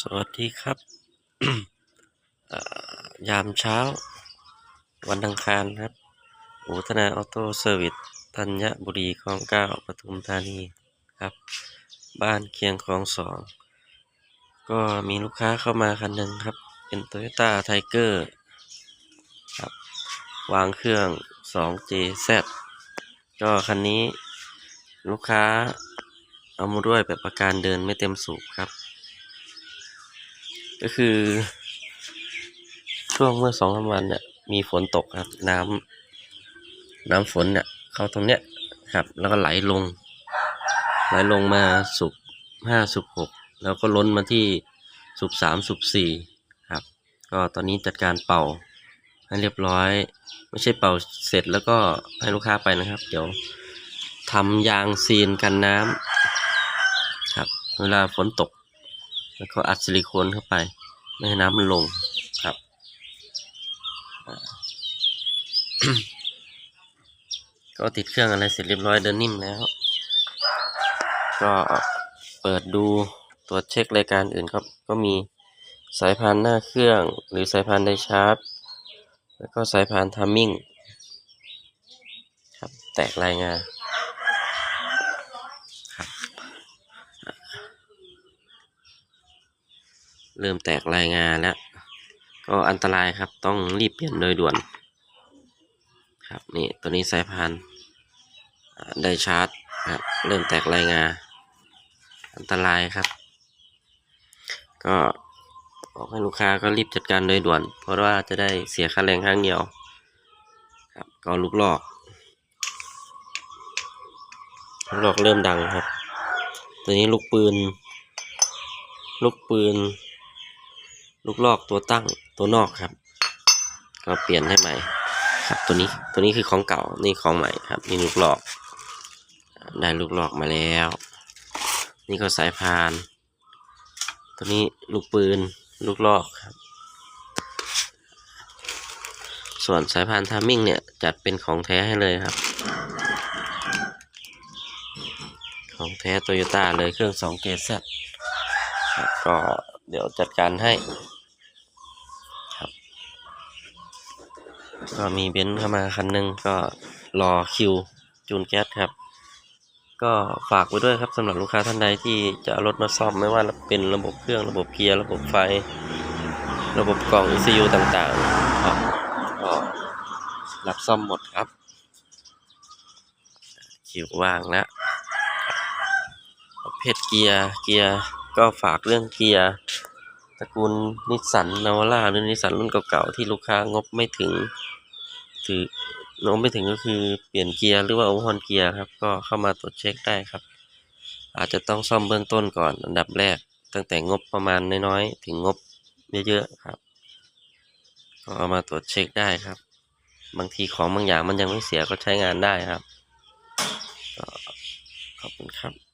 สวัสดีครับ ยามเช้า วันอังคารครับอูธนาออโต้เซอร์วิสธัญบุรีคลองเก้าปทุมธานีครับ บ้านเคียงคลองสองก็มีลูกค้าเข้ามาคันหนึ่งครับ เป็น Toyota Tiger ครับ วางเครื่อง 2JZ ก็คันนี้ลูกค้าเอามาด้วยแบบประการเดินไม่เต็มสูบครับ ก็คือ ช่วงเมื่อสองสามวันเนี่ยมีฝนตกครับ น้ำน้ำฝนเนี่ยเข้าตรงเนี้ยครับ แล้วก็ไหลลง ไหลลงมาสุบห้าสุบหกแล้วก็ล้นมาที่สุบสามสุบสี่ครับ ก็ตอนนี้จัดการเป่าให้เรียบร้อย ไม่ใช่เป่าเสร็จแล้วก็ให้ลูกค้าไปนะครับ เดี๋ยวทำยางซีนกันน้ำครับ เวลาฝนตก แล้วก็อัดซิลิโคนเข้าไป ไม่ให้น้ำมันลงครับก็ติดเครื่องอะไรเสร็จเรียบร้อยเดินนิ่มแล้ว ก็เปิดดูตรวจเช็ครายการอื่นครับ ก็มีสายพานหน้าเครื่อง หรือสายพานไดชาร์จแล้วก็สายพานทัมมิ่งครับแตกรายงานครับ เริ่มแตกรายงานแล้ว ก็อันตรายครับต้องรีบเปลี่ยนโดยด่วน ครับนี่ตัวนี้สายพานไดชาร์จครับเริ่มแตกรายงานอันตรายครับ ก็บอกให้ลูกค้าก็รีบจัดการโดยด่วน เพราะว่าจะได้เสียค่าแรงครั้งเดียวครับก็ลูกหลอกลูกหลอกเริ่มดังครับ ตัวนี้ลูกปืน ลูกปืน ลูกลอกตัวตั้งตัวนอกครับ ก็เปลี่ยนให้ใหม่ครับตัวนี้ตัวนี้คือของเก่านี่ของใหม่ครับนี่ลูกลอก ได้ลูกลอกมาแล้ว นี่ก็สายพาน ตัวนี้ลูกปืนลูกลอกครับ ส่วนสายพานทามิ่งเนี่ยจัดเป็นของแท้ให้เลยครับ ของแท้โตโยต้าเลยเครื่อง2เกซครับก็เดี๋ยวจัดการให้ ครับ ก็มีเบนซ์เข้ามาคันหนึ่งก็รอคิวจูนแก๊สครับ ก็ฝากไว้ด้วยครับสำหรับลูกค้าท่านใดที่จะเอารถมาซ่อมไม่ว่าเป็นระบบเครื่องระบบเกียร์ระบบไฟ ระบบกล่อง ECU ต่างๆครับก็รับซ่อมหมดครับ คิวว่างแล้วประเภทเกียร์เกียร์ก็ฝากเรื่องเกียร์ ระกูลนิสสันนาวาร่าหรือนิสสันรุ่นเก่าๆที่ลูกค้างบไม่ถึง ถืองบไม่ถึงก็คือเปลี่ยนเกียร์หรือว่าโอเวอร์นเกียร์ครับ ก็เข้ามาตรวจเช็คได้ครับ อาจจะต้องซ่อมเบื้องต้นก่อนอันดับแรก ตั้งแต่งบประมาณน้อยๆถึงงบเยอะๆครับ ก็เอามาตรวจเช็คได้ครับ บางทีของบางอย่างมันยังไม่เสียก็ใช้งานได้ครับขอบคุณครับ